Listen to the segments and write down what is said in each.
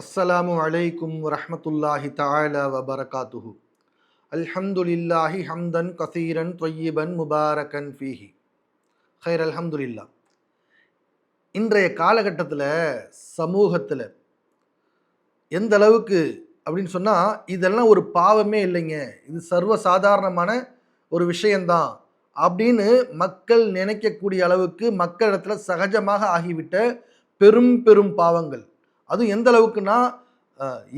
அஸ்ஸலாமு அலைக்கும் வரமத்துல்லாஹி தஆலா வபரகாத்துஹு. அல்ஹம்துலில்லாஹி ஹம்தன் கசீரன் தொய்யிபன் முபாரக்கன் ஃபீஹி. ஹைர் அல்ஹம்துலில்லா இன்றைய காலகட்டத்தில் சமூகத்தில் எந்த அளவுக்கு அப்படின்னு சொன்னால் இதெல்லாம் ஒரு பாவமே இல்லைங்க. இது சர்வ சாதாரணமான ஒரு விஷயந்தான் அப்படின்னு மக்கள் நினைக்கக்கூடிய அளவுக்கு மக்களிடத்தில் சகஜமாக ஆகிவிட்ட பெரும் பெரும் பாவங்கள். அதுவும் எந்த அளவுக்குன்னா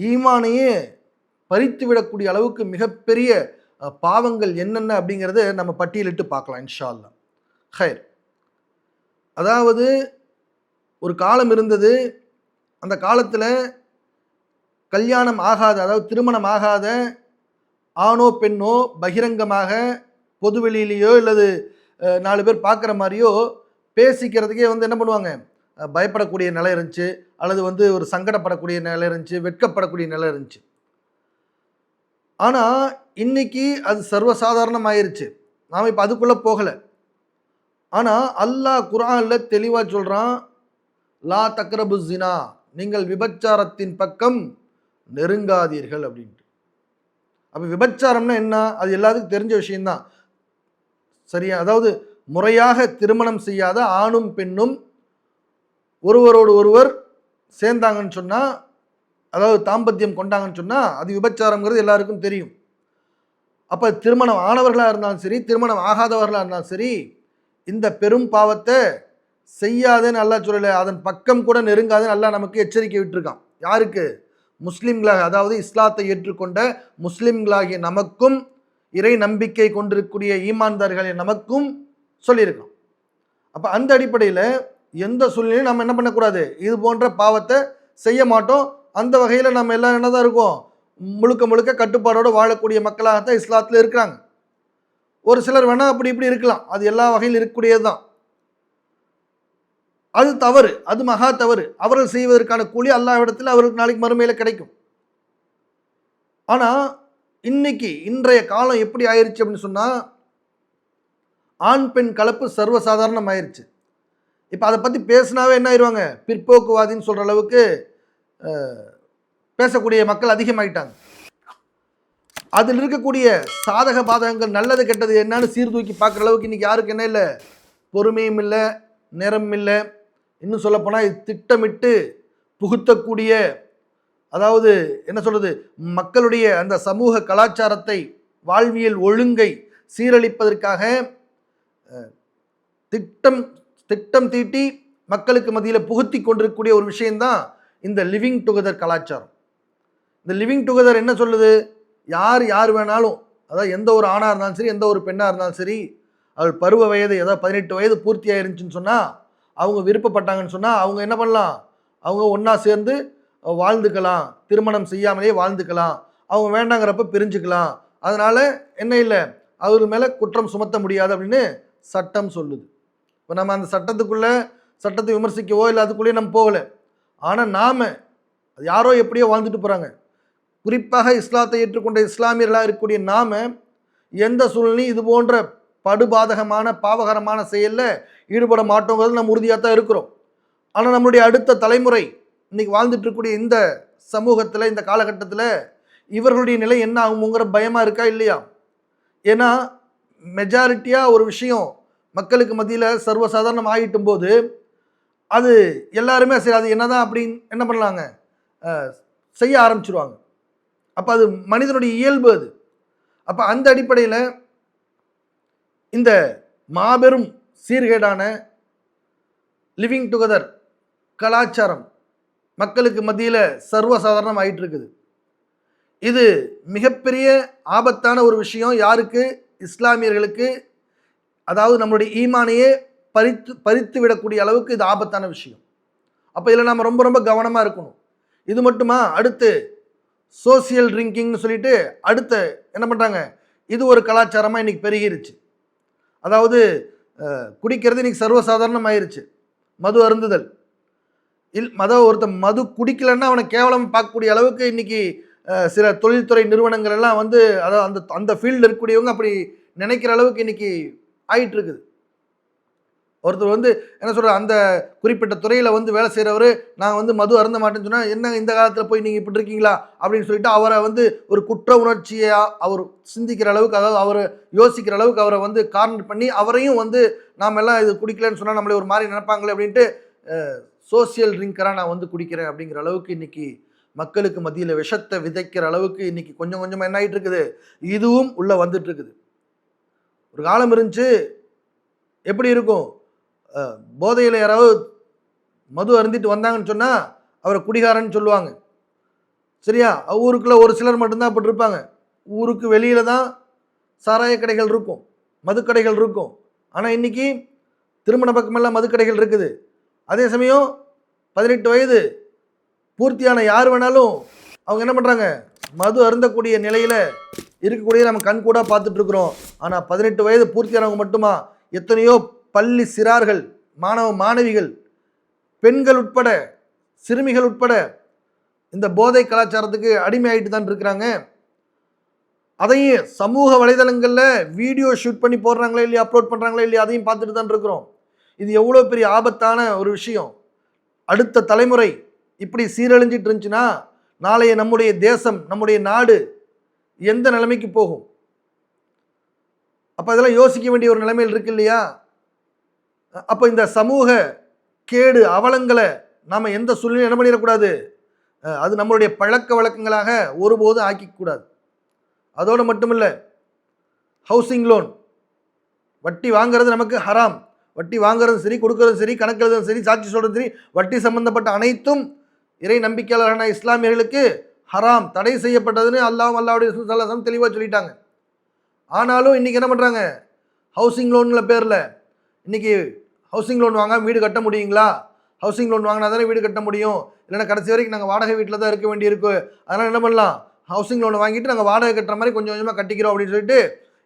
ஈமானையே பறித்து விடக்கூடிய அளவுக்கு மிகப்பெரிய பாவங்கள் என்னென்ன அப்படிங்கிறத நம்ம பட்டியலிட்டு பார்க்கலாம் இன்ஷால்லா ஹைர். அதாவது ஒரு காலம் இருந்தது அந்த காலத்தில் கல்யாணம் ஆகாத அதாவது திருமணம் ஆகாத ஆணோ பெண்ணோ பகிரங்கமாக பொதுவெளியிலேயோ இல்லது நாலு பேர் பார்க்குற மாதிரியோ பேசிக்கிறதுக்கே வந்து என்ன பண்ணுவாங்க? பயப்படக்கூடிய நிலை இருந்துச்சு. அல்லது வந்து ஒரு சங்கடப்படக்கூடிய நிலை இருந்துச்சு வெட்கப்படக்கூடிய நிலை இருந்துச்சு. ஆனால் இன்னைக்கு அது சர்வசாதாரணம் ஆயிருச்சு நாம் இப்போ அதுக்குள்ளே போகலை. ஆனால் அல்லாஹ் குரானில் தெளிவாக சொல்கிறான் லா தக்ரபு ஜினா நீங்கள் விபச்சாரத்தின் பக்கம் நெருங்காதீர்கள் அப்படின்ட்டு. அப்போ விபச்சாரம்னா என்ன? அது எல்லாத்துக்கும் தெரிஞ்ச விஷயம்தான். சரியா? அதாவது முறையாக திருமணம் செய்யாத ஆணும் பெண்ணும் ஒருவரோடு ஒருவர் சேர்ந்தாங்கன்னு சொன்னால் அதாவது தாம்பத்தியம் கொண்டாங்கன்னு சொன்னால் அது விபச்சாரங்கிறது எல்லாருக்கும் தெரியும். அப்போ திருமணம் ஆனவர்களாக இருந்தாலும் சரி திருமணம் ஆகாதவர்களாக இருந்தாலும் சரி இந்த பெரும் பாவத்தை செய்யாதேன்னு அல்லா சொல்லலை அதன் பக்கம் கூட நெருங்காதுன்னு அல்லா நமக்கு எச்சரிக்கை விட்டுருக்கான். யாருக்கு? முஸ்லீம்களாக அதாவது இஸ்லாத்தை ஏற்றுக்கொண்ட முஸ்லீம்களாகிய நமக்கும் இறை நம்பிக்கை கொண்டிருக்கக்கூடிய ஈமான்தார்களை நமக்கும் சொல்லியிருக்கான். அப்போ அந்த அடிப்படையில் எந்த சூழ்நிலையும் நம்ம என்ன பண்ணக்கூடாது? இது போன்ற பாவத்தை செய்ய மாட்டோம். அந்த வகையில் நம்ம எல்லாம் என்ன தான் இருக்கோம்? முழுக்க முழுக்க கட்டுப்பாடோடு வாழக்கூடிய மக்களாகத்தான் இஸ்லாத்தில் இருக்கிறாங்க. ஒரு சிலர் வேணால் அப்படி இப்படி இருக்கலாம். அது எல்லா வகையில் இருக்கக்கூடியது தான் அது தவறு. அது மகா தவறு. அவர்கள் செய்வதற்கான கூலி எல்லா இடத்துல அவருக்கு நாளைக்கு மறுமையில் கிடைக்கும். ஆனால் இன்னைக்கு இன்றைய காலம் எப்படி ஆயிருச்சு அப்படின்னு சொன்னால் ஆண் பெண் கலப்பு சர்வசாதாரணம் ஆயிடுச்சு இப்போ அதை பற்றி பேசினாவே என்ன ஆயிடுவாங்க பிற்போக்குவாதின்னு சொல்கிற அளவுக்கு பேசக்கூடிய மக்கள் அதிகமாகிட்டாங்க அதில் இருக்கக்கூடிய சாதக பாதகங்கள் நல்லது கெட்டது என்னன்னு சீர்தூக்கி பார்க்குற அளவுக்கு இன்றைக்கி யாருக்கு என்ன இல்லை? பொறுமையும் இல்லை நேரம் இல்லை. இன்னும் சொல்லப்போனால் இது திட்டமிட்டு புகுத்தக்கூடிய அதாவது என்ன சொல்கிறது மக்களுடைய அந்த சமூக கலாச்சாரத்தை வாழ்வியல் ஒழுங்கை சீரழிப்பதற்காக திட்டம் திட்டம் தீட்டி மக்களுக்கு மத்தியில் புகுத்தி கொண்டிருக்கக்கூடிய ஒரு விஷயந்தான் இந்த லிவிங் டுகெதர் கலாச்சாரம். இந்த லிவிங் டுகெதர் என்ன சொல்லுது? யார் யார் வேணாலும் அதாவது எந்த ஒரு ஆணாக இருந்தாலும் சரி எந்த ஒரு பெண்ணாக இருந்தாலும் சரி அவள் பருவ வயது ஏதாவது பதினெட்டு வயது பூர்த்தி ஆயிருந்துச்சுன்னு சொன்னால் அவங்க விருப்பப்பட்டாங்கன்னு சொன்னால் அவங்க என்ன பண்ணலாம்? அவங்க ஒன்றா சேர்ந்து வாழ்ந்துக்கலாம். திருமணம் செய்யாமலே வாழ்ந்துக்கலாம். அவங்க வேண்டாங்கிறப்ப பிரிஞ்சுக்கலாம். அதனால் என்ன இல்லை? அவர் மேலே குற்றம் சுமத்த முடியாது அப்படின்னு சட்டம் சொல்லுது. இப்போ நம்ம அந்த சட்டத்துக்குள்ளே சட்டத்தை விமர்சிக்கவோ இல்லை அதுக்குள்ளேயே நம்ம போகலை. ஆனால் நாம் அது யாரோ எப்படியோ வாழ்ந்துட்டு போகிறாங்க குறிப்பாக இஸ்லாத்தை ஏற்றுக்கொண்ட இஸ்லாமியர்களாக இருக்கக்கூடிய நாம எந்த சூழ்நிலையும் இது போன்ற படுபாதகமான பாவகரமான செயலில் ஈடுபட மாட்டோங்கிறது நம்ம உறுதியாக தான் இருக்கிறோம். ஆனால் நம்மளுடைய அடுத்த தலைமுறை இன்றைக்கி வாழ்ந்துட்டுருக்கூடிய இந்த சமூகத்தில் இந்த காலகட்டத்தில் இவர்களுடைய நிலை என்ன ஆகுங்கிற பயமாக இருக்கா இல்லையா? ஏன்னா மெஜாரிட்டியாக ஒரு விஷயம் மக்களுக்கு மத்தியில் சர்வசாதாரணம் ஆகிட்டும் போது அது எல்லாருமே சரி அது என்னதான் அப்படின்னு என்ன பண்ணலாங்க? செய்ய ஆரம்பிச்சிருவாங்க. அப்போ அது மனிதனுடைய இயல்பு அது. அப்போ அந்த அடிப்படையில் இந்த மாபெரும் சீர்கேடான லிவிங் டுகெதர் கலாச்சாரம் மக்களுக்கு மத்தியில் சர்வசாதாரணம் ஆகிட்டு இருக்குது இது மிகப்பெரிய ஆபத்தான ஒரு விஷயம். யாருக்கு? இஸ்லாமியர்களுக்கு அதாவது நம்மளுடைய ஈமானையே பறித்து பறித்து விடக்கூடிய அளவுக்கு இது ஆபத்தான விஷயம். அப்போ இதில் நம்ம ரொம்ப ரொம்ப கவனமாக இருக்கணும். இது மட்டுமா? அடுத்து சோசியல் ட்ரிங்கிங்னு சொல்லிட்டு அடுத்து என்ன பண்ணுறாங்க இது ஒரு கலாச்சாரமாக இன்றைக்கி பெருகிருச்சு. அதாவது குடிக்கிறது இன்றைக்கி சர்வசாதாரணம் ஆயிருச்சு மது அருந்துதல். இல் மத ஒருத்தன் மது குடிக்கலன்னா அவனை கேவலம் பார்க்கக்கூடிய அளவுக்கு இன்னைக்கு சில தொழில்துறை நிறுவனங்கள் எல்லாம் வந்து அதாவது அந்த அந்த ஃபீல்டில் இருக்கக்கூடியவங்க அப்படி நினைக்கிற அளவுக்கு இன்னைக்கு ஆகிட்டு இருக்குது ஒருத்தர் வந்து என்ன சொல்கிற அந்த குறிப்பிட்ட துறையில் வந்து வேலை செய்கிறவர் நான் வந்து மது அருந்த மாட்டேன்னு சொன்னால் என்ன இந்த காலத்தில் போய் நீங்கள் இப்படி இருக்கீங்களா? அப்படின்னு சொல்லிட்டு அவரை வந்து ஒரு குற்ற உணர்ச்சியாக அவர் சிந்திக்கிற அளவுக்கு அதாவது அவர் யோசிக்கிற அளவுக்கு அவரை வந்து கார்னர் பண்ணி அவரையும் வந்து நாம் எல்லாம் இது குடிக்கலன்னு சொன்னால் நம்மளை ஒரு மாதிரி நினைப்பாங்களே அப்படின்ட்டு சோசியல் ட்ரிங்கராக நான் வந்து குடிக்கிறேன் அப்படிங்கிற அளவுக்கு இன்றைக்கி மக்களுக்கு மத்தியில் விஷத்தை விதைக்கிற அளவுக்கு இன்றைக்கி கொஞ்சம் கொஞ்சமாக என்ன ஆகிட்டு இருக்குது இதுவும் உள்ளே வந்துட்டு இருக்குது ஒரு காலம் இருந்துச்சு. எப்படி இருக்கும்? போதையில் யாராவது மது அருந்திட்டு வந்தாங்கன்னு சொன்னால் அவரை குடிகாரன்னு சொல்லுவாங்க. சரியா? ஊருக்குள்ளே ஒரு சிலர் மட்டும்தான் அப்படி இருப்பாங்க. ஊருக்கு வெளியில் தான் சாராய கடைகள் இருக்கும் மதுக்கடைகள் இருக்கும். ஆனால் இன்றைக்கி திருமண பக்கமெல்லாம் மதுக்கடைகள் இருக்குது. அதே சமயம் பதினெட்டு வயது பூர்த்தியான யார் வேணாலும் அவங்க என்ன பண்ணுறாங்க மது அருந்தக்கூடிய நிலையில் இருக்கக்கூடிய நம்ம கண் கூட பார்த்துட்டு இருக்கிறோம் ஆனால் பதினெட்டு வயது பூர்த்தியானவங்க மட்டுமா? எத்தனையோ பள்ளி சிறார்கள் மாணவ மாணவிகள் பெண்கள் உட்பட சிறுமிகள் உட்பட இந்த போதை கலாச்சாரத்துக்கு அடிமையாயிட்டு தான் இருக்கிறாங்க. அதையும் சமூக வலைதளங்களில் வீடியோ ஷூட் பண்ணி போடுறாங்களா இல்லையா அப்லோட் பண்ணுறாங்களா இல்லையா அதையும் பார்த்துட்டு தான் இருக்கிறோம். இது எவ்வளோ பெரிய ஆபத்தான ஒரு விஷயம். அடுத்த தலைமுறை இப்படி சீரழிஞ்சிட்டு இருந்துச்சுன்னா நாளைய நம்முடைய தேசம் நம்முடைய நாடு எந்த நிலைமைக்கு போகும்? அப்போ இதெல்லாம் யோசிக்க வேண்டிய ஒரு நிலைமையில் இருக்கு இல்லையா? அப்போ இந்த சமூக கேடு அவலங்களை நாம் எந்த சூழ்நிலையும் என்ன பண்ணிடக்கூடாது. அது நம்மளுடைய பழக்க வழக்கங்களாக ஒருபோதும் ஆக்கிக்கூடாது. அதோடு மட்டும் இல்லை ஹவுசிங் லோன் வட்டி வாங்குறது நமக்கு ஹராம் வட்டி வாங்குறதும் சரி கொடுக்கறதும் சரி கணக்கு சரி சாட்சி சொல்கிறதும் சரி வட்டி சம்பந்தப்பட்ட அனைத்தும் இறை நம்பிக்கையாளரான இஸ்லாமியர்களுக்கு ஹராம் தடை செய்யப்பட்டதுன்னு அல்லாஹ் அல்லாவுடைய சல்லாசம் தெளிவாக சொல்லிட்டாங்க. ஆனாலும் இன்றைக்கி என்ன பண்ணுறாங்க ஹவுசிங் லோன்ல பேரில் இன்றைக்கி ஹவுசிங் லோன் வாங்க வீடு கட்ட முடியுங்களா? ஹவுசிங் லோன் வாங்கினா தானே வீடு கட்ட முடியும். இல்லைன்னா கடைசி வரைக்கும் நாங்கள் வாடகை வீட்டில் தான் இருக்க வேண்டியிருக்கு. அதனால் என்ன பண்ணலாம்? ஹவுசிங் லோனை வாங்கிட்டு நாங்கள் வாடகை கட்டுற மாதிரி கொஞ்சம் கொஞ்சமாக கட்டிக்கிறோம் அப்படின்னு சொல்லிட்டு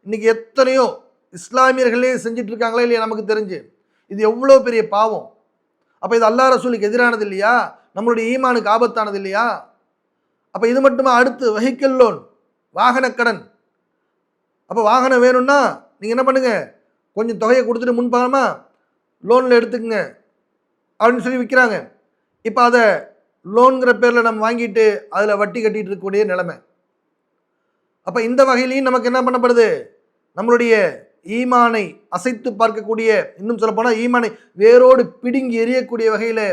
இன்றைக்கி எத்தனையோ இஸ்லாமியர்களே செஞ்சுட்டு இருக்காங்களா இல்லையா நமக்கு தெரிஞ்சு. இது எவ்வளோ பெரிய பாவம். அப்போ இது அல்லா ரசூலுக்கு எதிரானது இல்லையா? நம்மளுடைய ஈமானுக்கு ஆபத்தானது இல்லையா? அப்போ இது மட்டுமா? அடுத்து வெஹிக்கிள் லோன் வாகனக்கடன் அப்போ வாகனம் வேணும்னா நீங்கள் என்ன பண்ணுங்கள் கொஞ்சம் தொகையை கொடுத்துட்டு முன்பாகமா லோனில் எடுத்துக்கங்க. அப்படின்னு சொல்லி விற்கிறாங்க இப்போ அதை லோனுங்கிற பேரில் நம்ம வாங்கிட்டு அதில் வட்டி கட்டிகிட்டு இருக்கக்கூடிய நிலைமை. அப்போ இந்த வகையிலையும் நமக்கு என்ன பண்ணப்படுது? நம்மளுடைய ஈமானை அசைத்து பார்க்கக்கூடிய இன்னும் சொல்லப்போனால் ஈமானை வேரோடு பிடுங்கி எறியக்கூடிய வகையில்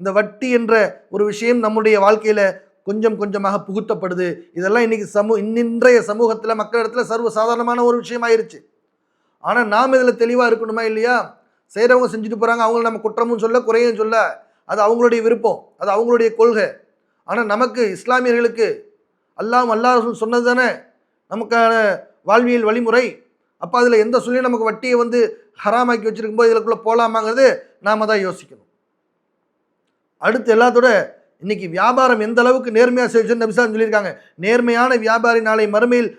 இந்த வட்டி என்ற ஒரு விஷயம் நம்முடைய வாழ்க்கையில் கொஞ்சம் கொஞ்சமாக புகுத்தப்படுது. இதெல்லாம் இன்னைக்கு சமூ இன்னின்றைய சமூகத்தில் மக்களிடத்தில் சர்வ சாதாரணமான ஒரு விஷயமாயிருச்சு. ஆனால் நாம் இதில் தெளிவாக இருக்கணுமா இல்லையா? செய்கிறவங்க செஞ்சுட்டு போகிறாங்க அவங்கள நம்ம குற்றமும் சொல்ல குறையும் சொல்ல அது அவங்களுடைய விருப்பம் அது அவங்களுடைய கொள்கை. ஆனால் நமக்கு இஸ்லாமியர்களுக்கு அல்லாம் அல்லாஹ் சொன்னது தானே நமக்கான வாழ்வியல் வழிமுறை. அப்போ அதில் எந்த சொல்லி நமக்கு வட்டியை வந்து ஹராமாக்கி வச்சுருக்கும்போது இதுக்குள்ளே போகலாமாங்கிறது நாம் தான் யோசிக்கணும். அடுத்து எல்லாத்தோட இன்னைக்கு வியாபாரம் எந்த அளவுக்கு நேர்மையாக செய்யுன்னு நபிசான் சொல்லியிருக்காங்க. நேர்மையான வியாபாரி நாளை மறுமையில்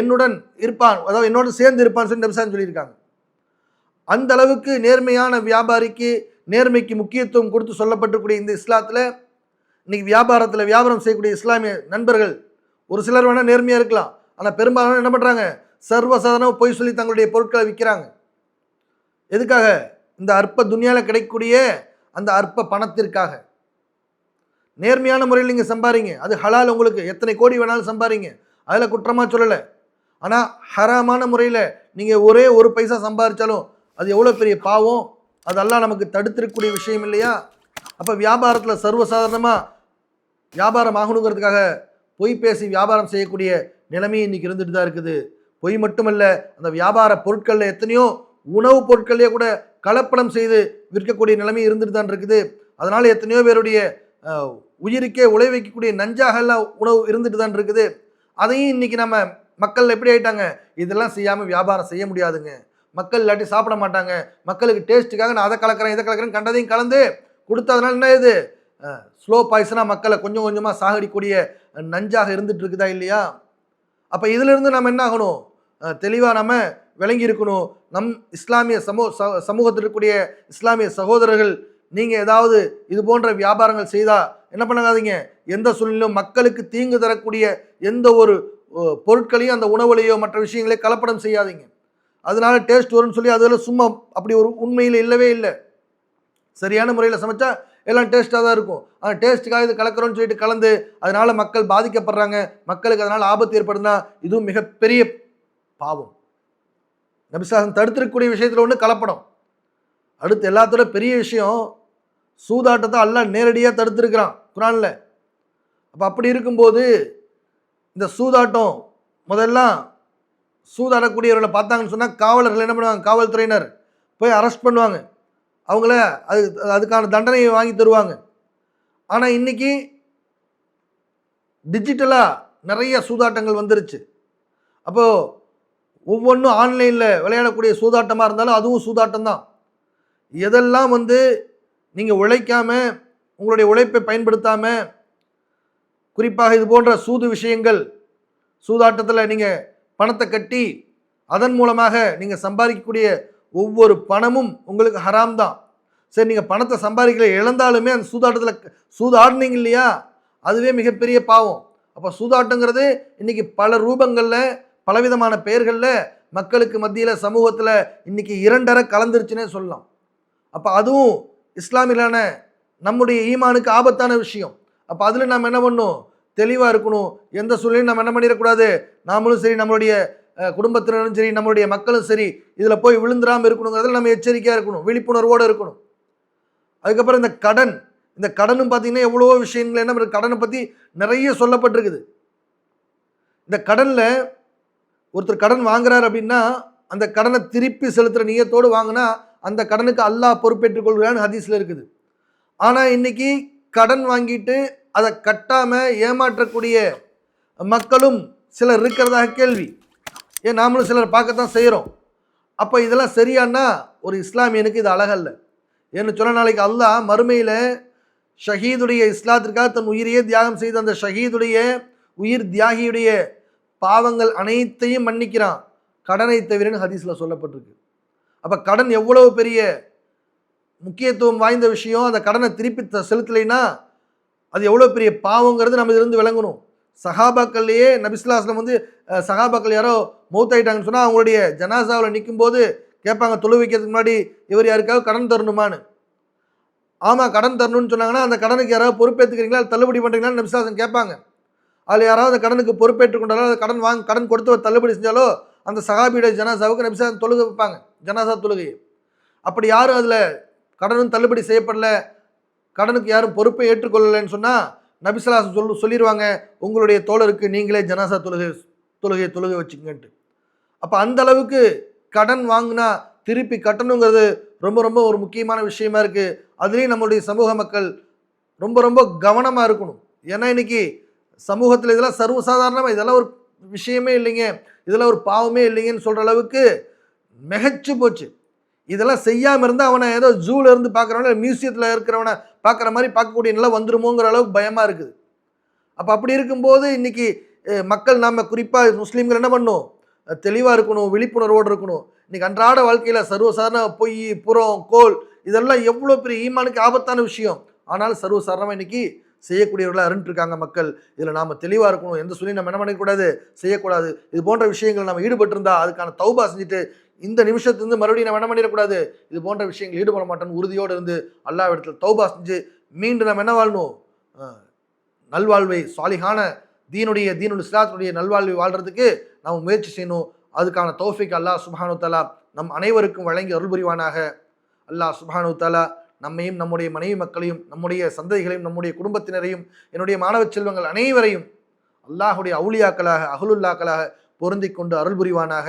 என்னுடன் இருப்பான் அதாவது என்னோட சேர்ந்து இருப்பான்னு சொல்லி நபிசான் சொல்லியிருக்காங்க. அந்த அளவுக்கு நேர்மையான வியாபாரிக்கு நேர்மைக்கு முக்கியத்துவம் கொடுத்து சொல்லப்பட்டக்கூடிய இந்த இஸ்லாத்தில் இன்னைக்கு வியாபாரத்தில் வியாபாரம் செய்யக்கூடிய இஸ்லாமிய நண்பர்கள் ஒரு சிலர் வேணால் நேர்மையாக இருக்கலாம். ஆனால் பெரும்பாலும் என்ன பண்ணுறாங்க சர்வசாதாரணமாக பொய் சொல்லி தங்களுடைய பொருட்களை விற்கிறாங்க எதுக்காக? இந்த அற்ப துணியாவில் கிடைக்கக்கூடிய அந்த அற்ப பணத்திற்காக. நேர்மையான முறையில் நீங்கள் சம்பாரிங்க அது ஹலால் உங்களுக்கு. எத்தனை கோடி வேணாலும் சம்பாரிங்க அதில் குற்றமாக சொல்லலை. ஆனால் ஹராமான முறையில் நீங்கள் ஒரே ஒரு பைசா சம்பாதிச்சாலும் அது எவ்வளோ பெரிய பாவம்? அதெல்லாம் நமக்கு தடுத்திருக்கக்கூடிய விஷயம் இல்லையா? அப்போ வியாபாரத்தில் சர்வசாதாரணமாக வியாபாரம் ஆகணுங்கிறதுக்காக பொய் பேசி வியாபாரம் செய்யக்கூடிய நிலைமை இன்றைக்கி இருந்துட்டு தான் இருக்குது. பொய் மட்டுமல்ல அந்த வியாபார பொருட்களில் எத்தனையோ உணவுப் பொருட்கள்லேயே கூட கலப்படம் செய்து விற்கக்கூடிய நிலைமை இருந்துட்டு தான் இருக்குது. அதனால் எத்தனையோ பேருடைய உயிருக்கே உழை வைக்கக்கூடிய நஞ்சாக எல்லாம் உணவு இருந்துட்டு தான் இருக்குது. அதையும் இன்னைக்கு நம்ம மக்கள் எப்படி ஆயிட்டாங்க? இதெல்லாம் செய்யாமல் வியாபாரம் செய்ய முடியாதுங்க. மக்கள் இல்லாட்டி சாப்பிட மாட்டாங்க. மக்களுக்கு டேஸ்ட்டுக்காக நான் அதை கலக்கிறேன் இதை கலக்கிறேன் கண்டதையும் கலந்து கொடுத்ததுனால என்ன இது? ஸ்லோ பாய்ஸனாக மக்களை கொஞ்சம் கொஞ்சமாக சாகடிக்கூடிய நஞ்சாக இருந்துட்டு இருக்குதா இல்லையா? அப்போ இதிலிருந்து நம்ம என்ன ஆகணும்? தெளிவாக நம்ம விளங்கி இருக்கணும் நம் இஸ்லாமிய சமூக ச- சமூகத்தில் இருக்கக்கூடிய இஸ்லாமிய சகோதரர்கள் நீங்கள் ஏதாவது இது போன்ற வியாபாரங்கள் செய்தால் என்ன பண்ணாதீங்க? எந்த சூழ்நிலையும் மக்களுக்கு தீங்கு தரக்கூடிய எந்த ஒரு பொருட்களையும் அந்த உணவுலையோ மற்ற விஷயங்களையும் கலப்படம் செய்யாதீங்க. அதனால டேஸ்ட் வரும்னு சொல்லி அதில் சும்மா அப்படி ஒரு உண்மையில் இல்லவே இல்லை. சரியான முறையில் சமைச்சா எல்லாம் டேஸ்ட்டாக தான் இருக்கும். ஆனால் டேஸ்ட்டுக்காக இது கலக்கிறோன்னு சொல்லிட்டு கலந்து அதனால் மக்கள் பாதிக்கப்படுறாங்க. மக்களுக்கு அதனால் ஆபத்து ஏற்படுதுன்னா இதுவும் மிகப்பெரிய பாவம். நபிசாசன் தடுத்திருக்கக்கூடிய விஷயத்தில் ஒன்று கலப்படம். அடுத்து எல்லாத்தோட பெரிய விஷயம் சூதாட்டத்தை அல்ல நேரடியாக தடுத்திருக்கிறான் குரானில். அப்போ அப்படி இருக்கும்போது இந்த சூதாட்டம் முதல்லாம் சூதாடக்கூடியவர்களை பார்த்தாங்கன்னு சொன்னால் காவலர்கள் என்ன பண்ணுவாங்க? காவல்துறையினர் போய் அரெஸ்ட் பண்ணுவாங்க. அவங்கள அது அதுக்கான தண்டனையை வாங்கி தருவாங்க. ஆனால் இன்றைக்கி டிஜிட்டலாக நிறைய சூதாட்டங்கள் வந்துருச்சு. அப்போது ஒவ்வொன்றும் ஆன்லைனில் விளையாடக்கூடிய சூதாட்டமாக இருந்தாலும் அதுவும் சூதாட்டம் தான் எதெல்லாம் வந்து நீங்கள் உழைக்காமல் உங்களுடைய உழைப்பை பயன்படுத்தாமல் குறிப்பாக இது போன்ற சூது விஷயங்கள் சூதாட்டத்தில் நீங்கள் பணத்தை கட்டி அதன் மூலமாக நீங்கள் சம்பாதிக்கக்கூடிய ஒவ்வொரு பணமும் உங்களுக்கு ஹராம் தான் சரி நீங்கள் பணத்தை சம்பாதிக்கல இழந்தாலுமே அந்த சூதாட்டத்தில் சூதாடினீங்க இல்லையா? அதுவே மிகப்பெரிய பாவம். அப்போ சூதாட்டங்கிறது இன்னைக்கு பல ரூபங்களில் பலவிதமான பெயர்களில் மக்களுக்கு மத்தியில் சமூகத்தில் இன்றைக்கி இரண்டரை கலந்துருச்சுன்னே சொல்லலாம். அப்போ அதுவும் இஸ்லாமியலான நம்முடைய ஈமானுக்கு ஆபத்தான விஷயம். அப்போ அதில் நாம் என்ன பண்ணணும் தெளிவாக இருக்கணும். எந்த சூழ்நிலையும் நம்ம என்ன பண்ணிடக்கூடாது? நாமளும் சரி நம்மளுடைய குடும்பத்தினரும் சரி நம்மளுடைய மக்களும் சரி இதில் போய் விழுந்துடாமல் இருக்கணுங்கிறதுல நம்ம எச்சரிக்கையாக இருக்கணும். விழிப்புணர்வோடு இருக்கணும். அதுக்கப்புறம் இந்த கடன். இந்த கடனும் பார்த்தீங்கன்னா எவ்வளோ விஷயங்கள் என்ன கடனை பற்றி நிறைய சொல்லப்பட்டிருக்குது. இந்த கடனில் ஒருத்தர் கடன் வாங்குறாரு அப்படின்னா அந்த கடனை திருப்பி செலுத்துகிற நீயத்தோடு வாங்கினா அந்த கடனுக்கு அல்லாஹ் பொறுப்பேற்றுக் கொள்கிறான்னு ஹதீஸில் இருக்குது. ஆனால் இன்னைக்கு கடன் வாங்கிட்டு அதை கட்டாமல் ஏமாற்றக்கூடிய மக்களும் சிலர் இருக்கிறதாக கேள்வி. ஏன் நாமளும் சிலர் பார்க்கத்தான் செய்கிறோம் அப்போ இதெல்லாம் சரியானா ஒரு இஸ்லாமியனுக்கு இது அழகல்ல. ஏன்னு சொன்ன நாளைக்கு அல்லாஹ் மறுமையில் ஷஹீதுடைய இஸ்லாத்திற்காக தன் உயிரையே தியாகம் செய்த அந்த ஷஹீதுடைய உயிர் தியாகியுடைய பாவங்கள் அனைத்தையும் மன்னிக்கிறான். கடனை தவிரன்னு ஹதீஸில் சொல்லப்பட்டிருக்கு. அப்போ கடன் எவ்வளவு பெரிய முக்கியத்துவம் வாய்ந்த விஷயம்? அந்த கடனை திருப்பி த- செலுத்தலைன்னா அது எவ்வளோ பெரிய பாவங்கிறது நம்ம இதிலிருந்து விளங்கணும். சஹாபாக்கள்லேயே நபிஸ்லாஸ்லம் வந்து சகாபாக்கள் சஹாபாக்கள் யாரோ மௌத்தாயிட்டாங்கன்னு சொன்னால் அவங்களுடைய ஜனாசாவில் நிற்கும்போது கேட்பாங்க தொழு வைக்கிறதுக்கு முன்னாடி இவர் யாருக்காவது கடன் தரணுமான்னு. ஆமாம் கடன் தரணும்னு சொன்னாங்கன்னா அந்த கடனுக்கு யாராவது பொறுப்பேற்றுக்கிறீங்களா தள்ளுபடி பண்ணுறீங்களான்னு நபிஸ்லாசன் கேட்பாங்க. அதில் யாராவது அந்த கடனுக்கு பொறுப்பேற்றுக்கொண்டாலோ அந்த கடன் வாங்க கடன் கொடுத்து தள்ளுபடி செஞ்சாலோ அந்த சகாபியுடைய ஜனாசாவுக்கு நபிசாசன் தொழுக வைப்பாங்க. ஜனாசா தொழுகை. அப்படி யாரும் அதில் கடனும் தள்ளுபடி செய்யப்படலை. கடனுக்கு யாரும் பொறுப்பை ஏற்றுக்கொள்ளலைன்னு சொன்னால் நபிசலாசன் சொல் சொல்லிடுவாங்க உங்களுடைய தோழருக்கு நீங்களே ஜனாசா தொழுகை தொழுகையை தொழுகை வச்சுக்கங்கன்ட்டு. அப்போ அந்த அளவுக்கு கடன் வாங்கினா திருப்பி கட்டணுங்கிறது ரொம்ப ரொம்ப ஒரு முக்கியமான விஷயமா இருக்குது அதுலேயும் நம்மளுடைய சமூக மக்கள் ரொம்ப ரொம்ப கவனமாக இருக்கணும். ஏன்னா இன்னைக்கு சமூகத்தில் இதெல்லாம் சர்வசாதாரணமாக இதெல்லாம் ஒரு விஷயமே இல்லைங்க. இதெல்லாம் ஒரு பாவமே இல்லைங்கன்னு சொல்கிற அளவுக்கு மிகச்சு போச்சு. இதெல்லாம் செய்யாமல் இருந்தால் அவனை ஏதோ ஜூவில் இருந்து பார்க்குறவன மியூசியத்தில் இருக்கிறவனை பார்க்குற மாதிரி பார்க்கக்கூடிய நிலை வந்துருமோங்கிற அளவுக்கு பயமாக இருக்குது. அப்போ அப்படி இருக்கும்போது இன்றைக்கி மக்கள் நாம் குறிப்பாக முஸ்லீம்கள் என்ன பண்ணும்? தெளிவாக இருக்கணும் விழிப்புணர்வோடு இருக்கணும். இன்றைக்கி அன்றாட வாழ்க்கையில் சர்வசாதாரண பொய் புறம் கோல் இதெல்லாம் எவ்வளோ பெரிய ஈமானுக்கு ஆபத்தான விஷயம். ஆனாலும் சர்வசாதாரணமாக இன்றைக்கி செய்யக்கூடியவர்களாக அருண்ட்ருக்காங்க மக்கள். இதில் நாம் தெளிவாக இருக்கணும். எந்த சொல்லி நம்ம என்ன பண்ணக்கூடாது செய்யக்கூடாது. இது போன்ற விஷயங்கள் நம்ம ஈடுபட்டிருந்தா அதுக்கான தௌபா செஞ்சுட்டு இந்த நிமிஷத்துலேருந்து மறுபடியும் நம்ம என்ன பண்ணிடக்கூடாது? இது போன்ற விஷயங்கள் ஈடுபட மாட்டோம்னு உறுதியோடு இருந்து அல்லாஹ் இடத்துல தௌபா செஞ்சு மீண்டும் நம்ம என்ன வாழணும்? நல்வாழ்வை சாலிகான தீனுடைய தீனுல் இஸ்லாத்துடைய நல்வாழ்வை வாழ்றதுக்கு நாம் முயற்சி செய்யணும். அதுக்கான தௌஃபிக் அல்லாஹ் சுபானு தலா நம் அனைவருக்கும் வழங்கி அருள் புரிவானாக. அல்லாஹ் சுபானு தலா நம்மையும் நம்முடைய மனைவி மக்களையும் நம்முடைய சந்ததிகளையும் நம்முடைய குடும்பத்தினரையும் என்னுடைய மாணவ செல்வங்கள் அனைவரையும் அல்லாஹுடைய அவுளியாக்களாக அகலுல்லாக்களாக பொருந்தி கொண்டு அருள் புரிவானாக.